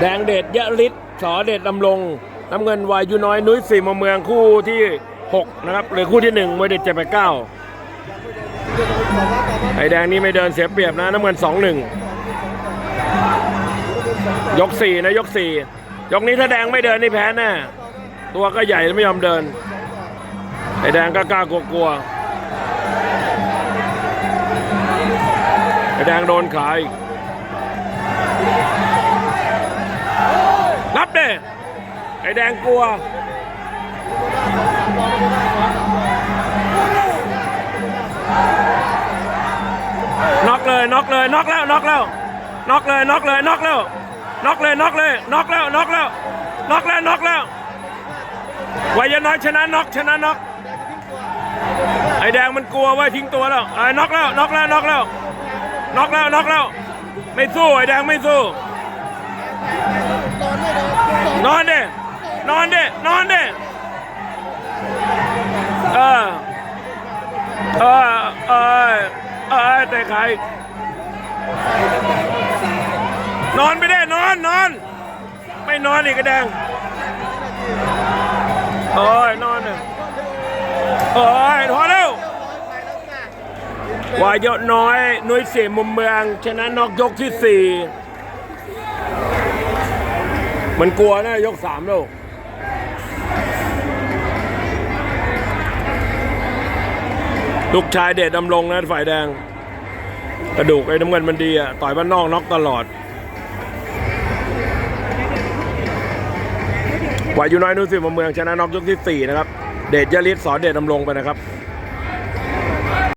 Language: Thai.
แดงเดชยะฤทธิ์สอเดชดำรงน้ำเงินวายุน้อยนุ้ยสี่มเมืองคู่ที่ 6 นะครับหรือคู่ที่1มวยเด็ดเจ็ดแปดเก้าไอแดงนี่ไม่เดินเสียเปรียบนะน้ำเงินสองหนึ่งยกสี่นะยกสี่ยกนี้ถ้าแดงไม่เดินนี่แพ้แน่ตัวก็ใหญ่ไม่ยอมเดินไอแดงก็กล้ากลัวๆไอแดงโดนขาอีก ไอแดงกลัวน็อกเลยน็อกเลยน็อกแล้วน็อกแล้วน็อกเลยน็อกเลยน็อกแล้วน็อกเลยน็อกเลยน็อกแล้วน็อกแล้วน็อกแล้วน็อกแล้ววายน้อยชนะน็อกชนะน็อกไอแดงมันกลัวว่าทิ้งตัวแล้วไอ้น็อกแล้วน็อกแล้วน็อกแล้วน็อกแล้วน็อกแล้วไม่สู้ไอแดงไม่สู้ นอนดินอนดินอนดิเออเออเออเออแต่ใครนอนไม่ได้นอนนอน ไม่นอนอีกกระแดงโอ้ยนอนเลยโอ้ยพอแล้ววายศน้อยนุ้ยเสียมุมเมือง ชนะนอกยกที่สี่ มันกลัวนะยกสามแล้วลูกชายเดชดำรงนะฝ่ายแดง กระดูกไอ้น้ำเงินมันดีอะต่อยบ้านนอกน็อกตลอดวายุน้อยนุ่นสิมาเมืองชนะน็อกยกที่4นะครับ เดชยฤทธิ์สอนเดชดำรงไปนะครับ